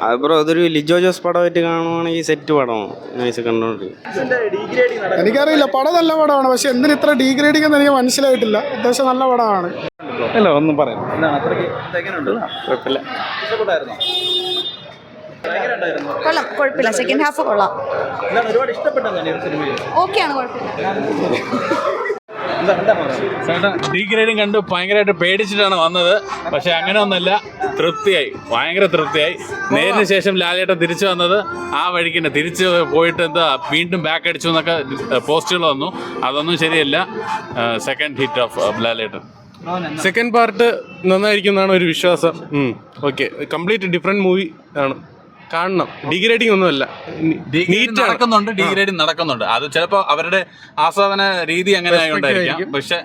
അത് ബ്രോ അതൊരു ലിജോ ജോസ് പടമായിട്ട് കാണുവാണെങ്കിൽ സെറ്റ് പടമാണ് നൈസ് കണ്ടോണ്ടിരിക്കും ഇതിന്റെ ഡീഗ്രേഡിങ് നടക്കുന്നത് എനിക്കറിയില്ല പടം നല്ല പടമാണ് പക്ഷെ എന്തിന് ഇത്ര ഡീഗ്രേഡിംഗ് എന്ന് എനിക്ക് മനസ്സിലായിട്ടില്ല. അത്യാവശ്യം നല്ല പടമാണ്. അല്ല ഒന്നും പറയാം. കുഴപ്പമില്ല. കൊള്ളാം കുഴപ്പമില്ല സെക്കൻഡ് ഹാഫ് കൊള്ളാം. ഓക്കെയാണ് കുഴപ്പമില്ല ചേട്ടാ ഡീഗ്രേഡിങ് കണ്ട് ഭയങ്കരമായിട്ട് പേടിച്ചിട്ടാണ് വന്നത്. പക്ഷെ അങ്ങനെ ഒന്നല്ല തൃപ്തിയായി ഭയങ്കര തൃപ്തിയായി. നേരിന് ശേഷം ലാലേട്ടൻ തിരിച്ചു വന്നത് ആ വഴിക്ക് തന്നെ തിരിച്ച് പോയിട്ട് എന്താ വീണ്ടും ബാക്ക് അടിച്ചു എന്നൊക്കെ പോസ്റ്റുകൾ വന്നു. അതൊന്നും ശരിയല്ല. Second hit of Lalettan. Second part നന്നായിരിക്കും എന്നാണ് ഒരു വിശ്വാസം. ഓക്കെ കംപ്ലീറ്റ് ഡിഫറെന്റ് മൂവി ആണ്. കാണണം. ഡിഗ്രേഡിംഗ് ഒന്നുമല്ല. നീറ്റ് നടക്കുന്നുണ്ട് ഡിഗ്രേഡിംഗ് നടക്കുന്നുണ്ട്. അത് ചിലപ്പോൾ അവരുടെ ആസ്വാദന രീതി അങ്ങനെ ആയതുകൊണ്ടായിരിക്കാം. പക്ഷെ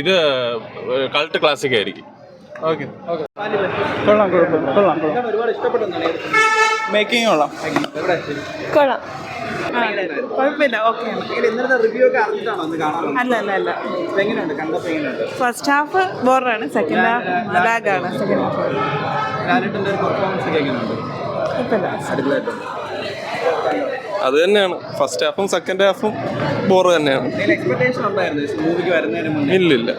ഇത് കൾട്ട് ക്ലാസിക് ആയിരിക്കും. ഓക്കെ കൊള്ളാം കൊള്ളാം കൊള്ളാം മേക്കിംഗ് കൊള്ളാം. കുഴപ്പമില്ല ഓക്കെ അല്ല അല്ല അല്ല. ഫസ്റ്റ് ഹാഫ് ബോറാണ് സെക്കൻഡ് ഹാഫ് ലാഗാണ് സെക്കൻഡ് ഹാഫ് അടിപൊളിയായിട്ടുണ്ട് അത് തന്നെയാണ്. ഫസ്റ്റ് ഹാഫും സെക്കൻഡ് ഹാഫും ബോറ് തന്നെയാണ്. ഇല്ലില്ല.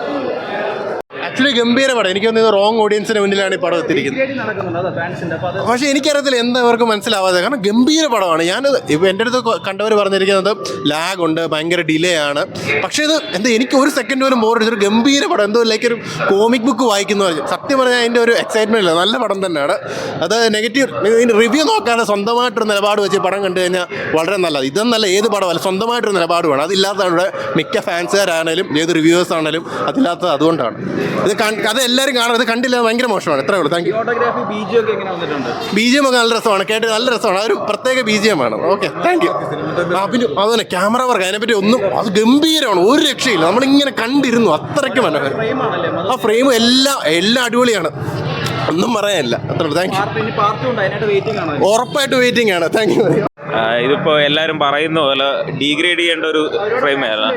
ആക്ച്വലി ഗംഭീര പടം. എനിക്ക് തോന്നുന്നത് റോങ് ഓഡിയൻസിന് മുന്നിലാണ് ഈ പടം എത്തിയിരിക്കുന്നത്. പക്ഷെ എനിക്കറിയത്തില്ല എന്താ അവർക്ക് മനസ്സിലാവാതെ. കാരണം ഗംഭീര പടമാണ്. ഞാൻ ഇപ്പം എന്റെ അടുത്ത് കണ്ടവർ പറഞ്ഞിരിക്കുന്നത് ലാഗ് ഉണ്ട് ഭയങ്കര ഡിലേ ആണ്. പക്ഷേ ഇത് എന്താ എനിക്ക് ഒരു സെക്കൻഡ് പോലും ബോർ ഒരു ഗംഭീര പടം. എന്തോ ലൈക്ക് ഒരു കോമിക് ബുക്ക് വായിക്കുന്ന പോലെ സത്യം പറഞ്ഞാൽ അതിന്റെ ഒരു എക്സൈറ്റ്മെന്റ് ഇല്ല. നല്ല പടം തന്നെയാണ്. അത് നെഗറ്റീവ് ഇതിന്റെ റിവ്യൂ നോക്കാതെ സ്വന്തമായിട്ടൊരു നിലപാട് വെച്ച് പടം കണ്ടു കഴിഞ്ഞാൽ വളരെ നല്ലത്. ഇതെന്നല്ല ഏത് പടമല്ല സ്വന്തമായിട്ടൊരു നിലപാട് വേണം അതില്ലാത്തതാണ് ഇവിടെ മിക്ക ഫാൻസുകാരാണേലും ഏത് റിവ്യൂവേഴ്സ് ആണേലും അതില്ലാത്തത് അതുകൊണ്ടാണ്. കൺ- കഥ എല്ലാവരും കാണും. ഇത് കണ്ടില്ല ഭയങ്കര മോശമാണ്. എത്രയേ ഉള്ളൂ. താങ്ക് യു ഫോട്ടോഗ്രാഫി ബീജി ഒക്കെ എങ്ങനെ വന്നിട്ടുണ്ട്? ബി ജി എം ഒക്കെ നല്ല രസമാണ്. കേട്ട് നല്ല രസമാണ്. അതൊരു പ്രത്യേക ബി ജി എം ആണ് ഓക്കെ താങ്ക് യു ആ പിന്നെ അതുതന്നെ ക്യാമറ വർക്ക് അതിനെപ്പറ്റി ഒന്നും അത് ഗംഭീരമാണ്. ഒരു രക്ഷയില്ല. നമ്മളിങ്ങനെ കണ്ടിരുന്നു. അത്രയ്ക്ക് മനോഹരം ആ ഫ്രെയിം എല്ലാം എല്ലാം അടിപൊളിയാണ്. ഒന്നും പറയാനില്ല. അത്ര താങ്ക് യു ഉറപ്പായിട്ട് വെയിറ്റിംഗ് ആണ്. താങ്ക് യു ഇതിപ്പോ എല്ലാരും പറയുന്ന പോലെ ഡീഗ്രേഡ് ചെയ്യേണ്ട ഒരു ഫ്രെയിം ആയിരുന്നു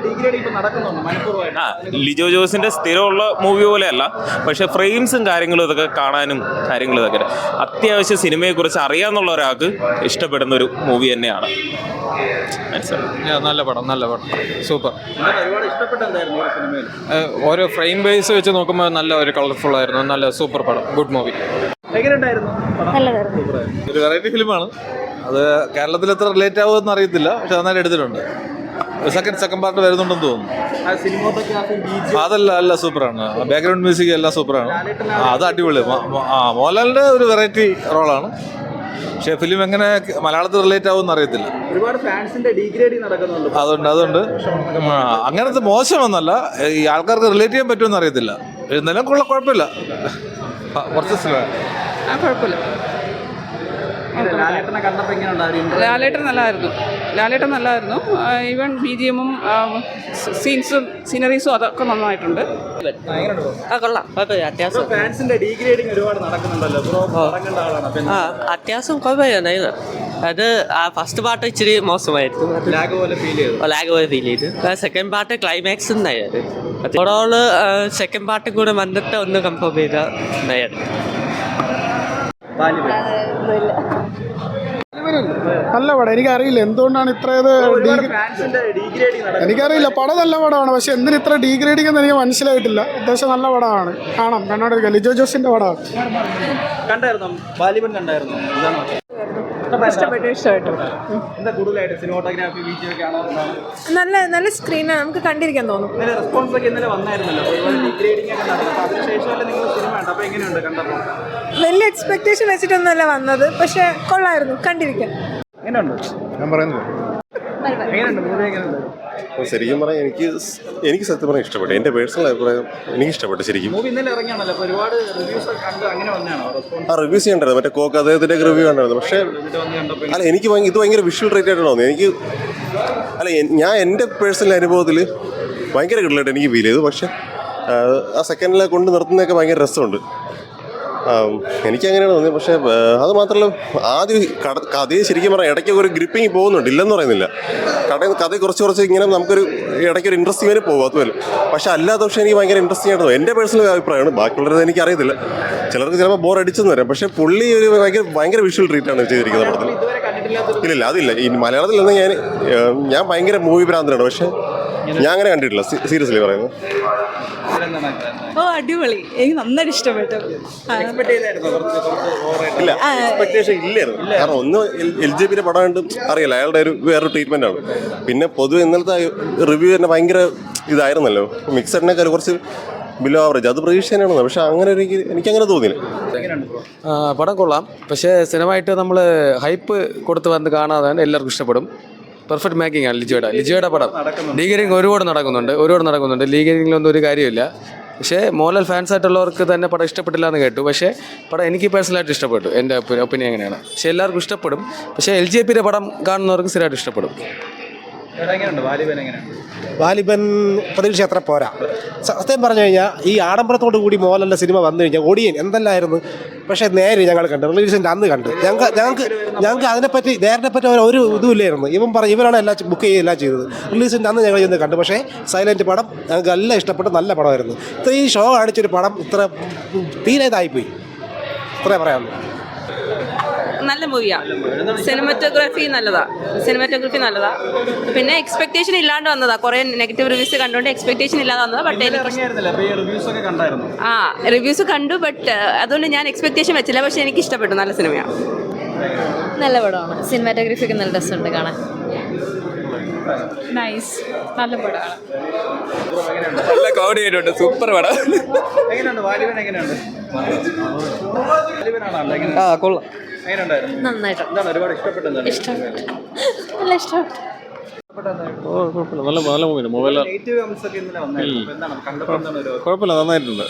ആ ലിജോ ജോസിന്റെ സ്ഥിരമുള്ള മൂവി പോലെയല്ല. പക്ഷെ ഫ്രെയിംസും കാര്യങ്ങളും ഇതൊക്കെ കാണാനും കാര്യങ്ങളും ഇതൊക്കെ അത്യാവശ്യം സിനിമയെക്കുറിച്ച് അറിയാന്നുള്ള ഒരാൾക്ക് ഇഷ്ടപ്പെടുന്ന ഒരു മൂവി തന്നെയാണ്. മനസ്സിലായി? നല്ല പടം നല്ല പടം. സൂപ്പർ ഓരോ ഫ്രെയിം ബേസ് വെച്ച് നോക്കുമ്പോൾ നല്ല ഒരു കളർഫുൾ ആയിരുന്നു. നല്ല സൂപ്പർ പടം. ഗുഡ് മൂവി എങ്ങനെയുണ്ടായിരുന്നു ഒരു വെറൈറ്റി ഫിലിമാണ് അത് കേരളത്തിൽ എത്ര റിലേറ്റ് ആവുമെന്ന് അറിയത്തില്ല പക്ഷെ നന്നായിട്ട് എടുത്തിട്ടുണ്ട്. സെക്കൻഡ് സെക്കൻഡ് പാർട്ട് വരുന്നുണ്ടെന്ന് തോന്നുന്നു. ആ സിനിമോട്ടോഗ്രാഫി ബീജി അതല്ല അല്ല സൂപ്പറാണ്. ബാക്ക്ഗ്രൗണ്ട് മ്യൂസിക് എല്ലാം സൂപ്പറാണ്. അത് അടിപൊളി. ആ മോഹൻലാലിന്റെ ഒരു വെറൈറ്റി റോളാണ് പക്ഷേ ഫിലിം എങ്ങനെ മലയാളത്തിൽ റിലേറ്റ് ആവുമെന്ന് അറിയത്തില്ല. ഒരുപാട് ഫാൻസിന്റെ നടക്കുന്നുണ്ട്. അതുകൊണ്ട് അതുകൊണ്ട് അങ്ങനത്തെ മോശമൊന്നല്ല. ഈ ആൾക്കാർക്ക് റിലേറ്റ് ചെയ്യാൻ പറ്റുമെന്ന് അറിയത്തില്ല. എന്നാലും കൊള്ള കുഴപ്പമില്ല. കുറച്ച് കുഴപ്പമില്ല എങ്ങനെ ലാലേട്ടനെ കണ്ടപ്പോൾ എങ്ങനെയുണ്ട് ആ ഒരു interview? ലാലേട്ടൻ നല്ലതായിരുന്നു ലാലേട്ടൻ നല്ലതായിരുന്നു ഈവൻ ബി ജി എമ്മും സീൻസും സീനറീസും അതൊക്കെ നന്നായിട്ടുണ്ട്. ആ, ആ കൊള്ളാം. കുഴപ്പമില്ല അത്യാവശ്യം. ഇപ്പൊ ഫാൻസിന്റെ ഡിഗ്രേഡിംഗ് ഒരുപാട് നടക്കുന്നുണ്ടല്ലോ. ബ്രോ പടം ആളാണ്. അപ്പൊ ആ അത്യാവശ്യം കുഴപ്പമില്ല അത് ആ ഫസ്റ്റ് പാർട്ട് ഇച്ചിരി മോശമായിരുന്നു. ലാഗ് പോലെ ഫീൽ ചെയ്തു. ലാഗ് പോലെ ഫീൽ ചെയ്തു. സെക്കൻഡ് പാർട്ട് ക്ലൈമാക്സ് ഉണ്ടായത് ഓവറോൾ സെക്കൻഡ് പാർട്ടും കൂടെ വന്നിട്ട് ഒന്ന് കൺഫേം ചെയ്ത നയത് നല്ല പടം. എനിക്കറിയില്ല. എന്തുകൊണ്ടാണ് ഇത്ര ഇത് എനിക്കറിയില്ല പടം നല്ല പടമാണ് പക്ഷെ എന്തിന് ഇത്ര ഡീഗ്രേഡിംഗ് എന്ന് എനിക്ക് മനസ്സിലായിട്ടില്ല. അത്യാവശ്യം നല്ല പടമാണ്. കാണാം. കണ്ടോണ്ടിരിക്കാം ലിജോ ജോസിന്റെ പടമാണ് കണ്ടായിരുന്നോ ബാലിബൻ കണ്ടായിരുന്നോ എന്താണ് ഇഷ്ടപ്പെട്ടു നല്ല നല്ല സ്ക്രീനാണ് നമുക്ക് കണ്ടിരിക്കാൻ തോന്നും. റെസ്പോൺസ് ഒക്കെ ഇന്നലെ വന്നായിരുന്നല്ലോ. വലിയ എക്സ്പെക്ടേഷൻ വെച്ചിട്ടൊന്നുമല്ല വന്നത്. പക്ഷെ കൊള്ളായിരുന്നു. കണ്ടിരിക്കാൻ ഞാൻ പറയുന്നത്. ശരിക്കും പറയാം എനിക്ക് എനിക്ക് സത്യം പറയാൻ ഇഷ്ടപ്പെട്ടു. എന്റെ പേഴ്സണൽ അഭിപ്രായം എനിക്ക് ഇഷ്ടപ്പെട്ടു ശരിക്കും. മൂവി ഇന്നലെ ഇറങ്ങിയാണല്ലോ. അപ്പൊ റിവ്യൂസ് ഒക്കെ കണ്ട് അങ്ങനെ വന്നതാണോ? റെസ്പോൺസ് ആ റിവ്യൂസ് ചെയ്യണ്ടായിരുന്നു മറ്റേ കോക്ക് അദ്ദേഹത്തിന്റെ റിവ്യൂ കണ്ടായിരുന്നു പക്ഷേ എന്നിട്ട് വന്ന് കണ്ടപ്പോൾ അല്ല എനിക്ക് ഇത് ഭയങ്കര വിഷ്വൽ റേറ്റ് ആയിട്ട് തോന്നി എനിക്ക് അല്ല ഞാൻ എന്റെ പേഴ്സണൽ അനുഭവത്തിൽ ഭയങ്കര കിടലായിട്ട് എനിക്ക് ഫീൽ ചെയ്തു. പക്ഷെ ആ, സെക്കൻഡിലെ കൊണ്ട് നിർത്തുന്നതൊക്കെ ഭയങ്കര രസമുണ്ട്. എനിക്കങ്ങനെയാണ് തോന്നിയത്. പക്ഷേ അത് മാത്രമല്ല ആദ്യം കട കഥയെ ശരിക്കും പറയാം ഇടയ്ക്ക് ഒരു ഗ്രിപ്പിങ് പോകുന്നുണ്ട്. ഇല്ലെന്ന് പറയുന്നില്ല. കട കഥ കുറച്ച് കുറച്ച് ഇങ്ങനെ നമുക്കൊരു ഇടയ്ക്ക് ഒരു ഇൻട്രസ്റ്റിംഗ് വരെ പോകും അതുപോലെ പക്ഷേ അല്ലാത്ത പക്ഷേ എനിക്ക് ഭയങ്കര ഇൻട്രസ്റ്റിംഗ് ആയിട്ട് എന്റെ പേഴ്സണൽ അഭിപ്രായമാണ്. ബാക്കിയുള്ളവരത് എനിക്ക് അറിയത്തില്ല. ചിലർക്ക് ചിലപ്പോൾ ബോർ അടിച്ചെന്ന് വരാം. പക്ഷേ പുള്ളി ഒരു ഭയങ്കര ഭയങ്കര വിഷ്വൽ ട്രീറ്റാണ് ചെയ്തിരിക്കുന്നത് പടത്തിൽ. ഇല്ലില്ല അതില്ല. ഈ മലയാളത്തിൽ ഞാൻ ഞാൻ ഭയങ്കര മൂവി ഭ്രാന്തനാണ്. പക്ഷേ ഞാൻ അങ്ങനെ കണ്ടിട്ടില്ല. സീരിയസ്ലി പറയുന്നത്. ഓ അടിപൊളി. എനിക്ക് നന്നായിട്ട് ഇഷ്ടപ്പെട്ടു. ഇല്ല. എക്സ്പെക്ടേഷൻ ഇല്ലായിരുന്നു. കാരണം ഒന്ന് എൽ ജെ പിയുടെ പടം കണ്ട് അറിയില്ല. അയാളുടെ ഒരു വേറൊരു ട്രീറ്റ്മെന്റ് ആണ്. പിന്നെ പൊതുവെ ഇന്നലത്തെ റിവ്യൂ തന്നെ ഭയങ്കര ഇതായിരുന്നല്ലോ. മിക്സഡിനേക്കാൾ കുറച്ച് ബിലോ ആവറേജ് അത് പ്രതീക്ഷ തന്നെയാണ് പക്ഷെ അങ്ങനെ ഒരു എനിക്ക് അങ്ങനെ തോന്നിയില്ല? പടം കൊള്ളാം. പക്ഷേ സിനിമ ആയിട്ട് നമ്മൾ ഹൈപ്പ് കൊടുത്ത് വന്ന് കാണാതെ എല്ലാവർക്കും ഇഷ്ടപ്പെടും. പെർഫെക്റ്റ് മേക്കിംഗ് ആണ് ലിജോയുടെ ലിജോയുടെ പടം. ലീഗറിങ് ഒരുപാട് നടക്കുന്നുണ്ട്. ഒരുപാട് നടക്കുന്നുണ്ട്. ലീഗറിങ്ങിലൊന്നും ഒരു കാര്യമില്ല. പക്ഷേ മോഹൻലാൽ ഫാൻസ് ആയിട്ടുള്ളവർക്ക് തന്നെ പടം ഇഷ്ടപ്പെട്ടില്ല എന്ന് കേട്ടു. പക്ഷേ പടം എനിക്ക് പേഴ്സണലായിട്ട് ഇഷ്ടപ്പെട്ടു. എന്റെ ഒപ്പീനിയൻ അങ്ങനെയാണ് പക്ഷേ എല്ലാവർക്കും ഇഷ്ടപ്പെടും. പക്ഷേ എൽ ജെ പിയുടെ പടം കാണുന്നവർക്ക് സ്ഥിരമായിട്ട് ഇഷ്ടപ്പെടും. വാലിബൻ പ്രതീക്ഷ അത്ര പോരാ. സത്യം പറഞ്ഞു കഴിഞ്ഞാൽ ഈ ആഡംബരത്തോടു കൂടി മോലല്ല സിനിമ വന്നു കഴിഞ്ഞാൽ ഒടിയൻ എന്തല്ലായിരുന്നു? പക്ഷേ നേരെ ഞങ്ങൾ കണ്ടു റിലീസിന്റെ അന്ന് കണ്ടു. ഞങ്ങൾക്ക് ഞങ്ങൾക്ക് ഞങ്ങൾക്ക് അതിനെപ്പറ്റി നേരിനെ പറ്റി ഒരു- ഇതുമില്ലായിരുന്നു. ഇവൻ പറഞ്ഞു ഇവരാണ് എല്ലാം ബുക്ക് ചെയ്യുക എല്ലാം ചെയ്തത്. റിലീസിന്റെ അന്ന് ഞങ്ങൾ ചെന്ന് കണ്ടു. പക്ഷേ സൈലന്റ് പടം ഞങ്ങൾക്ക് എല്ലാം ഇഷ്ടപ്പെട്ട് നല്ല പടമായിരുന്നു. ഇത്ര ഈ ഷോ കാണിച്ചൊരു പടം ഇത്ര തീരെ ഇതായിപ്പോയി. ഇത്രേ പറയാനുള്ളൂ. നല്ല മൂവിയാ സിനിമറ്റോഗ്രാഫി നല്ലതാ. സിനിമറ്റോഗ്രഫി നല്ലതാ. പിന്നെ എക്സ്പെക്ടേഷൻ ഇല്ലാണ്ട് വന്നതാ. കുറെ നെഗറ്റീവ് റിവ്യൂസ് കണ്ടുകൊണ്ട് എക്സ്പെക്ടേഷൻ ഇല്ലാതെ വന്നതാ ബട്ട് ആ റിവ്യൂസ് കണ്ടു ബട്ട് അതുകൊണ്ട് ഞാൻ എക്സ്പെക്ടേഷൻ വെച്ചില്ല. പക്ഷെ എനിക്ക് ഇഷ്ടപ്പെട്ടു. നല്ല സിനിമയാണ് നല്ല പടമാണ്. സിനിമാറ്റോഗ്രഫി ഒക്കെ നല്ല രസമുണ്ട് കാണാൻ. നൈസ് നല്ല പടമാണ്. നല്ല കോമഡി ആയിട്ടുണ്ട്. സൂപ്പർ പടം. എങ്ങനെയുണ്ട്? വാലിബൻ ആ കൊള്ളാം. എങ്ങനെയുണ്ടായിരുന്നു? നന്നായിട്ട്. എന്താണ് ഒരുപാട് ഇഷ്ടപ്പെട്ടത്? ഇഷ്ടപ്പെട്ടു. നല്ല ഇഷ്ടപ്പെട്ടു. നല്ല നല്ല മൂവിയാണ് മൊബൈൽ കുഴപ്പമില്ല. നന്നായിട്ടുണ്ട്.